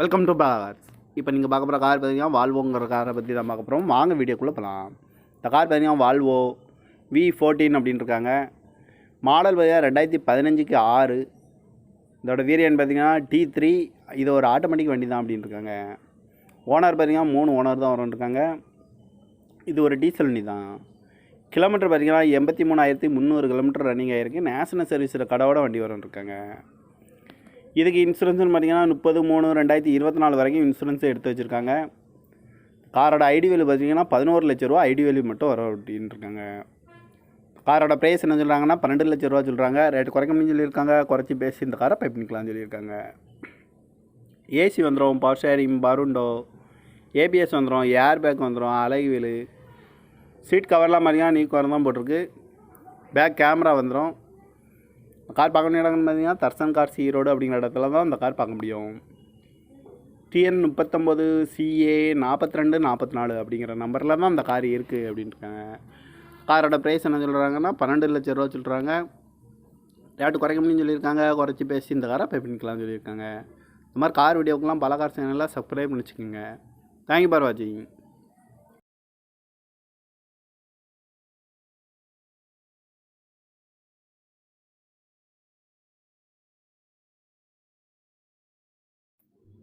Welcome to பாகார்ஸ் இப்போ நீங்கள் பார்க்க போகிற கார் பார்த்தீங்கன்னா வால்வோங்கிற காரை பற்றி தான் பார்க்க போகிறோம் வாங்க வீடியோக்குள்ளே போகலாம் இந்த கார் பார்த்தீங்கன்னா வால்வோ வி ஃபோர்டீன் அப்படின்னு இருக்காங்க. மாடல் பார்த்தீங்கன்னா ரெண்டாயிரத்தி பதினஞ்சுக்கு ஆறு. இதோட வீரியன் பார்த்தீங்கன்னா டி த்ரீ இது ஒரு ஆட்டோமேட்டிக் வண்டி தான் அப்படின்னு இருக்காங்க. ஓனர் பார்த்தீங்கன்னா மூணு ஓனர் தான் வரும்னு இருக்காங்க. இது ஒரு டீசல் வண்டி தான் கிலோமீட்டர் பார்த்தீங்கன்னா எண்பத்தி மூணாயிரத்தி முந்நூறு கிலோமீட்டர் ரன்னிங் ஆகிருக்கு நேஷனல் சர்வீஸில் கடவோட வண்டி வரும்னு இருக்காங்க. இதுக்கு இன்சூரன்ஸ்னு பார்த்தீங்கன்னா முப்பது மூணு ரெண்டாயிரத்தி இருபத்தி நாலு வரைக்கும் இன்சூரன்ஸ் எடுத்து வச்சுருக்காங்க. காரோட ஐடி வேல்யூ பார்த்தீங்கன்னா பதினோரு லட்ச ரூபா ஐடி வேல்யூ மட்டும் வரும் அப்படின்னு இருக்காங்க. காரோட ப்ரைஸ் என்ன சொல்கிறாங்கன்னா பன்னெண்டு லட்ச ரூபா சொல்கிறாங்க ரேட்டு குறைக்க முடியும் சொல்லியிருக்காங்க. குறைச்சி பேசி இந்த காரை பை பண்ணிக்கலாம்னு சொல்லியிருக்காங்க. ஏசி வந்துடும் பவர் ஷேரிங் பருண்டோ ஏபிஎஸ் வந்துடும் ஏர் பேக் வந்துடும் அழகு சீட் கவர்லாம் மாதிரியாக நீ குறை தான் போட்டிருக்கு. பேக் கேமரா வந்துடும் கார் பார்க்க வேண்டிய இடம்னு பார்த்தீங்கன்னா தர்சன் கார்ஸ் ஈரோடு அப்படிங்கிற இடத்துல தான் அந்த கார் பார்க்க முடியும். டிஎன் முப்பத்தொம்போது சிஏ நாற்பத்தி ரெண்டு நாற்பத்தி நாலு அப்படிங்கிற நம்பரில் தான் அந்த கார் இருக்குது அப்படின்ட்டுருக்காங்க. காரோட ப்ரைஸ் என்ன சொல்கிறாங்கன்னா பன்னெண்டு லட்ச ரூபா சொல்கிறாங்க ரேட்டு குறைக்க முடியும்னு சொல்லியிருக்காங்க. குறைச்சி பேசி இந்த காரை பே பண்ணிக்கலாம்னு சொல்லியிருக்காங்க. இந்த மாதிரி கார் வீடியோக்கெலாம் பல கார் சேனலில் சப்ஸ்கிரைப் பண்ணி வச்சுக்கோங்க. தேங்க்யூ பார் வாட்சிங்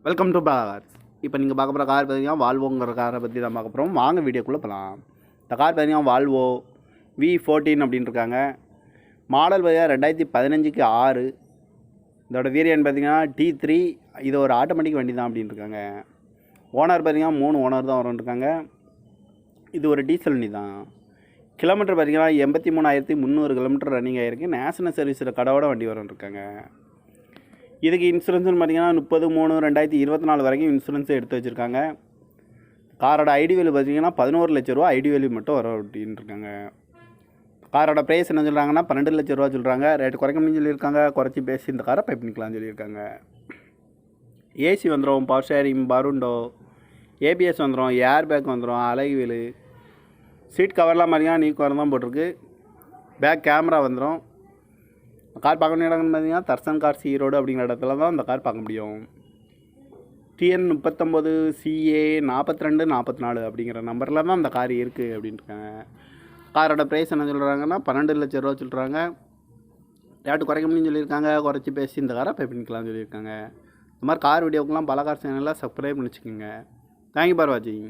வெல்கம் டு பார் இப்போ நீங்கள் பார்க்க போகிற கார் பார்த்தீங்கன்னா வால்வோங்கிற காரை பற்றி தான் பார்க்க போகிறோம் வாங்க வீடியோக்குள்ளே போகலாம் இந்த கார் பார்த்தீங்கன்னா வால்வோ வி ஃபோர்டீன் அப்படின்னு இருக்காங்க. மாடல் பார்த்தீங்கன்னா ரெண்டாயிரத்தி பதினஞ்சுக்கு ஆறு. இதோட வீரியன் பார்த்தீங்கன்னா டி த்ரீ இது ஒரு ஆட்டோமேட்டிக் வண்டி தான் அப்படின்னு இருக்காங்க. ஓனர் பார்த்தீங்கன்னா மூணு ஓனர் தான் வரும்னு இருக்காங்க. இது ஒரு டீசல் வண்டி தான் கிலோமீட்டர் பார்த்தீங்கன்னா எண்பத்தி மூணாயிரத்தி முந்நூறு கிலோமீட்டர் ரன்னிங் ஆகிருக்கு நேஷனல் சர்வீஸில் கடவோட வண்டி வரும்னு இருக்காங்க. இதுக்கு இன்சூரன்ஸ்னு பார்த்தீங்கன்னா முப்பது மூணு ரெண்டாயிரத்தி இருபத்தி நாலு வரைக்கும் இன்சூரன்ஸ் எடுத்து வச்சுருக்காங்க. காரோட ஐடி வேல்யூ பார்த்தீங்கன்னா பதினோரு லட்ச ரூபா ஐடி வேல்யூ மட்டும் வரும் அப்படின்னு இருக்காங்க. காரோட ப்ரைஸ் என்ன சொல்கிறாங்கன்னா பன்னெண்டு லட்ச ரூபா சொல்கிறாங்க ரேட்டு குறைக்க முடியும் சொல்லியிருக்காங்க. குறைச்சி பேசி இந்த காரை பை பண்ணிக்கலாம்னு சொல்லியிருக்காங்க. ஏசி வந்துடும் பவர் ஷேரிங் பருண்டோ ஏபிஎஸ் வந்துடும் ஏர் பேக் வந்துடும் அழகு வீலு சீட் கவர்லாம் மாதிரியா நீ குறை தான் போட்டிருக்கு. பேக் கேமரா வந்துடும் கார் பார்க்க வேண்டிய இடம்னு பார்த்தீங்கன்னா தர்சன் கார்ஸ் ஈரோடு அப்படிங்கிற இடத்துல தான் அந்த கார் பார்க்க முடியும். டிஎன் முப்பத்தொம்போது சிஏ நாற்பத்தி ரெண்டு நாற்பத்தி நாலு அப்படிங்கிற நம்பரில் தான் அந்த கார் இருக்குது அப்படின்ட்டுருக்காங்க. காரோட ப்ரைஸ் என்ன சொல்கிறாங்கன்னா பன்னெண்டு லட்ச ரூபா சொல்கிறாங்க ரேட்டு குறைக்க முடியும்னு சொல்லியிருக்காங்க. குறைச்சி பேசி இந்த காரை பே பண்ணிக்கலாம்னு சொல்லியிருக்காங்க. இந்த மாதிரி கார் வீடியோக்கெலாம் பல கார் சேனலில் சப்ஸ்கிரைப் பண்ணி வச்சுக்கோங்க. தேங்க்யூ பார் வாட்சிங்